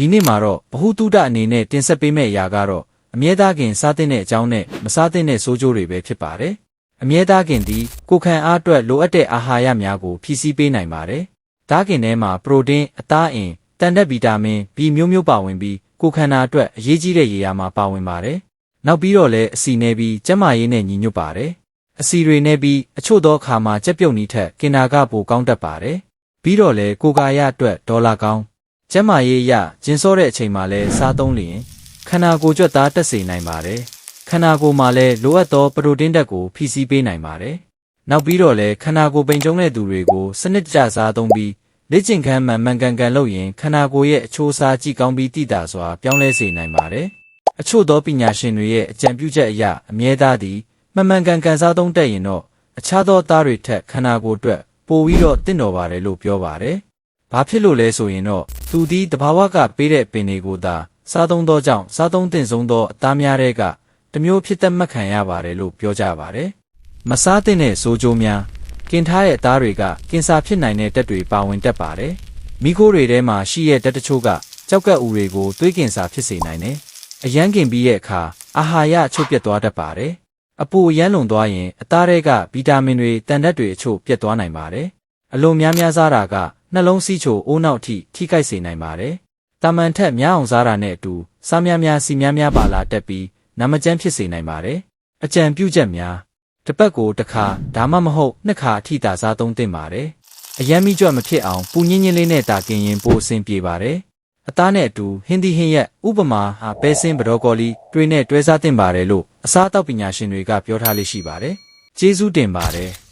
ဒီနေ့မှာတော့ဘ ഹു တုဒအနေနဲ့တင်ဆက်ပေးမယ့်အရာကတော့အမြဲသားခင်စားတဲ့အကြောင်းနဲ့မစားတဲ့ဆိုးကျိုးတွေပဲဖြစ်ပါတယ်။အမြဲသားခင်သည်ကိုယ်ခံအားအတွက်လိုအပ်တဲ့အာဟာရများကိုဖြည့်ဆည်းပေးနိုင်ပါတယ်။သားခင်ထဲမှာပရိုတင်းအသားအင်တန်တဲ့ဗီတာမင် B မျိုးမျိုးပါဝင်ပြီးကိုယ်ခန္ဓာအတွက်အရေးကြီးတဲ့ရေရာမှာပါဝင်ပါတယ်။နောက်ပြီးတော့လည်းအစီနေပြီးကျန်းမာရေးနဲ့ညီညွတ်ပါတယ်။အစီတွေနဲ့ပြီးအချို့သောအခါမှာကြက်ပြုတ်နီးထက် ကင်နာကပိုကောင်းတတ်ပါတယ်။ပြီးတော့လည်းကိုယ်ကာယအတွက်ဒေါ်လာကောင်း ကျန်းမာရေးအရကျင်းစောတဲ့အချိန်မှာလည်းစားသုံးလျင်ခန္ဓာကိုယ်ကြွက်သားတက်စေနိုင်ပါတယ်။ခန္ဓာကိုယ်မှာလည်းလိုအပ်သောပရိုတင်းဓာတ်ကိုဖြည့်ဆည်းပေးနိုင်ပါတယ်။နောက်ပြီးတော့လည်းခန္ဓာကိုယ်ပိန်ကျုံတဲ့သူတွေကိုစနစ်တကျစားသုံးပြီးလက်ကျင်ခမ်းမှန်မှန်ကန်ကန်လုပ်ရင်ခန္ဓာကိုယ်ရဲ့အချိုးအစားကြည့်ကောင်းပြီးတည်တာစွာပြောင်းလဲစေနိုင်ပါတယ်။အချို့သောပညာရှင်တွေရဲ့အကြံပြုချက်အရအမြဲတမ်းသည်မှန်မှန်ကန်ကန်စားသုံးတတ်ရင်တော့အခြားသောသားတွေထက်ခန္ဓာကိုယ်အတွက်ပိုပြီးတော့တင့်တော်ပါတယ်လို့ပြောပါတယ်။ ဘာဖြစ်လို့လဲဆိုရင်တော့သူသည်တဘာဝကပေးတဲ့ပင်တွေကိုသာစားသုံးသောကြောင့်စားသုံးတင်ဆုံးသောအသားများတဲ့ကတစ်မျိုးဖြစ်သက်မှတ်ခံရပါတယ်လို့ပြောကြပါတယ်။မစားတဲ့ဆိုးကျိုးများကင်ထားတဲ့အသားတွေကကင်ဆာဖြစ်နိုင်တဲ့တက်တွေပါဝင်တတ်ပါတယ်။မိခိုးတွေထဲမှာရှိတဲ့တက်တချို့ကကြောက်ကပ်ဦးတွေကိုသွေးကင်ဆာဖြစ်စေနိုင်တယ်။အရန်ကင်ပြီးတဲ့အခါအာဟာရအချို့ပြတ်သွားတတ်ပါတယ်။အပူအရန်လွန်သွားရင်အသားတွေကဗီတာမင်တွေတန်ဓာတ်တွေအချို့ပြတ်သွားနိုင်ပါတယ်။အလွန်များများစားတာက နှလုံးစီးချိုအိုးနောက်ထိထိခိုက်စေနိုင်ပါတယ်။တာမန်ထက်များအောင်စားတာနဲ့အတူစားများများစီများများပါလာတက်ပြီးနာမကျန်းဖြစ်စေနိုင်ပါတယ်။အကြံပြုချက်များတစ်ပတ်ကိုတစ်ခါဒါမှမဟုတ်နှစ်ခါအထိသာစားသုံးသင့်ပါတယ်။အယမ်းမိကြွမဖြစ်အောင်ပူညင်းညင်းလေးနဲ့တာကင်ရင်ပိုအဆင်ပြေပါတယ်။အသားနဲ့အတူဟင်းသီးဟင်းရက်ဥပမာဟာပဲစင်းဘရော့ကောလီတွေနဲ့တွဲစားသင့်ပါတယ်လို့အစားအသောက်ပညာရှင်တွေကပြောထားလေးရှိပါတယ်။ကျေးဇူးတင်ပါတယ်။